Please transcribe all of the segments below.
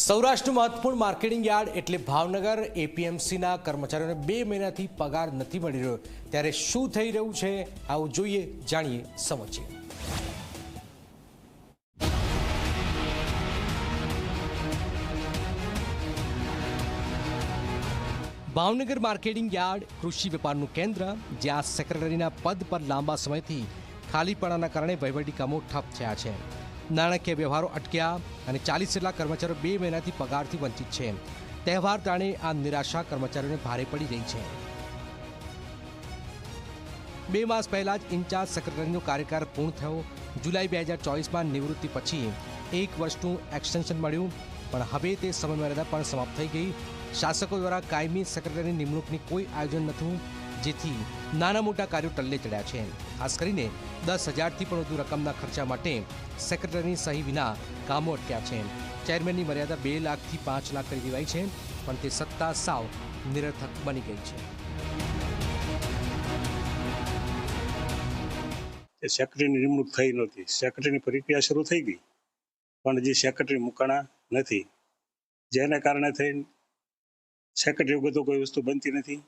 સૌરાષ્ટ્રનું મહત્વપૂર્ણ marketing yard એટલે ભાવનગર, એપીએમસીના કર્મચારીઓને બે મહિનાથી પગાર નથી મળી રહ્યો. ત્યારે શું થઈ રહ્યું છે? આવું જોઈએ, જાણીએ સમજીએ. ભાવનગર માર્કેટિંગ યાર્ડ કૃષિ વેપારનું કેન્દ્ર, જ્યાં સેક્રેટરીના પદ પર લાંબા સમયથી ખાલીપણાના કારણે વહીવટી કામો ઠપ થયા છે. નાણાકીય વ્યવહારો અટક્યા અને ચાલીસ જેટલા કર્મચારીઓ બે મહિનાથી પગારથી વંચિત છે. તહેવાર તાણે આ નિરાશા કર્મચારીઓને ભારે પડી રહી છે. બે માસ પહેલા જ ઇન્ચાર્જ સેક્રેટરીનો કાર્યકાળ પૂર્ણ થયો. જુલાઈ બે હજાર ચોવીસમાં નિવૃત્તિ પછી એક વર્ષનું એક્સટેન્શન મળ્યું, પણ હવે તે સમયમર્યાદા પણ સમાપ્ત થઈ ગઈ. શાસકો દ્વારા કાયમી સેક્રેટરીની નિમણૂકની કોઈ આયોજન નહોતું. જેથી નાના મોટા કાર્યો ટલ્લે ચડ્યા છે. ખાસ કરીને દસ હજારથી પણ વધુ રકમના ખર્ચા માટે સેક્રેટરીની સહી વિના કામો અટક્યા છે. ચેરમેનની મર્યાદા બે લાખથી પાંચ લાખ કરી દેવાઈ છે, પણ તે સત્તા સાવ નિરર્થક બની ગઈ છે. એ સેક્રેટરીની નિમણૂક થઈ નહોતી. સેક્રેટરીની પ્રક્રિયા શરૂ થઈ ગઈ, પણ હજી સેક્રેટરી મૂકાણા નથી. જેના કારણે થઈને સેક્રેટરી વગર તો કોઈ વસ્તુ બનતી નથી.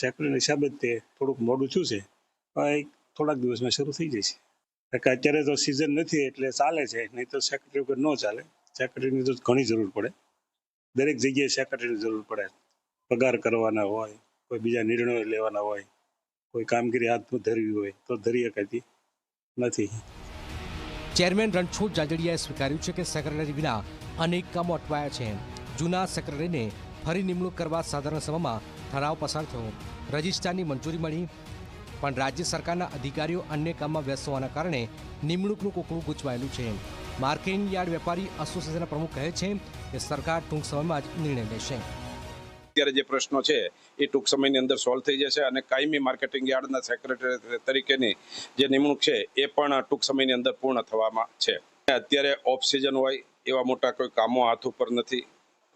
સેક્રેટરી હિસાબે તે થોડુંક મોડું થયું છે. પણ થોડાક દિવસમાં શરૂ થઈ જશે કારણ કે અત્યારે તો સિઝન નથી એટલે ચાલે છે. નહીં તો સેક્રેટરી વગર ન ચાલે. સેક્રેટરીની તો ઘણી જરૂર પડે. દરેક જગ્યાએ સેક્રેટરીની જરૂર પડે. પગાર કરવાના હોય, કોઈ બીજા નિર્ણયો લેવાના હોય, કોઈ કામગીરી હાથમાં ધરવી હોય, તો ધરી શકાતી નથી. ચેરમેન રણછોડ જાજડિયાએ સ્વીકાર્યું છે કે સેક્રેટરી વિના અનેક કામો અટવાયા છે. જૂના સેક્રેટરીને ફરી નિમણૂક કરવા સાધારણ સભામાં ઠરાવ પસાર થયો. રજિસ્ટ્રારની મંજૂરી મળી, પણ રાજ્ય સરકારના અધિકારીઓ અન્ય કામમાં વ્યસ્ત હોવાના કારણે નિમણૂકનું કોકડું ગૂંચવાયેલું છે. માર્કેટિંગ યાર્ડ વેપારી એસોસિએશનના પ્રમુખ કહે છે કે સરકાર ટૂંક સમયમાં જ નિર્ણય લેશે. અત્યારે જે પ્રશ્નો છે, એ ટૂંક સમયની અંદર સોલ્વ થઈ જશે અને કાયમી માર્કેટિંગ યાર્ડના સેક્રેટરી તરીકેની જે નિમણૂક છે, એ પણ ટૂંક સમયની અંદર પૂર્ણ થવામાં છે. અત્યારે ઓફ સિઝન હોય એવા મોટા કોઈ કામો હાથ ઉપર નથી.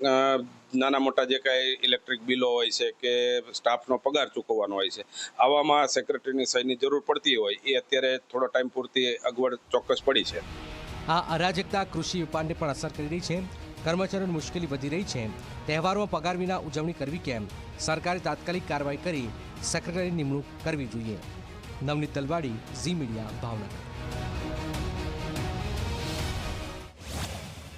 નાના મોટા જે કાંઈ ઇલેક્ટ્રિક બિલો હોય છે કે સ્ટાફનો પગાર ચૂકવવાનો હોય છે, આવામાં સેક્રેટરીની સહીની જરૂર પડતી હોય, એ અત્યારે થોડો ટાઈમ પૂરતી અગવડ ચોક્કસ પડી છે. આ અરાજકતા કૃષિ વેપારને પણ અસર કરી રહી છે. કર્મચારીઓની મુશ્કેલી વધી રહી છે. તહેવારોમાં પગાર વિના ઉજવણી કરવી કેમ? સરકારે તાત્કાલિક કાર્યવાહી કરી સેક્રેટરી નિમણૂક કરવી જોઈએ. નવનીત તલવાડી, ઝી મીડિયા, ભાવનગર.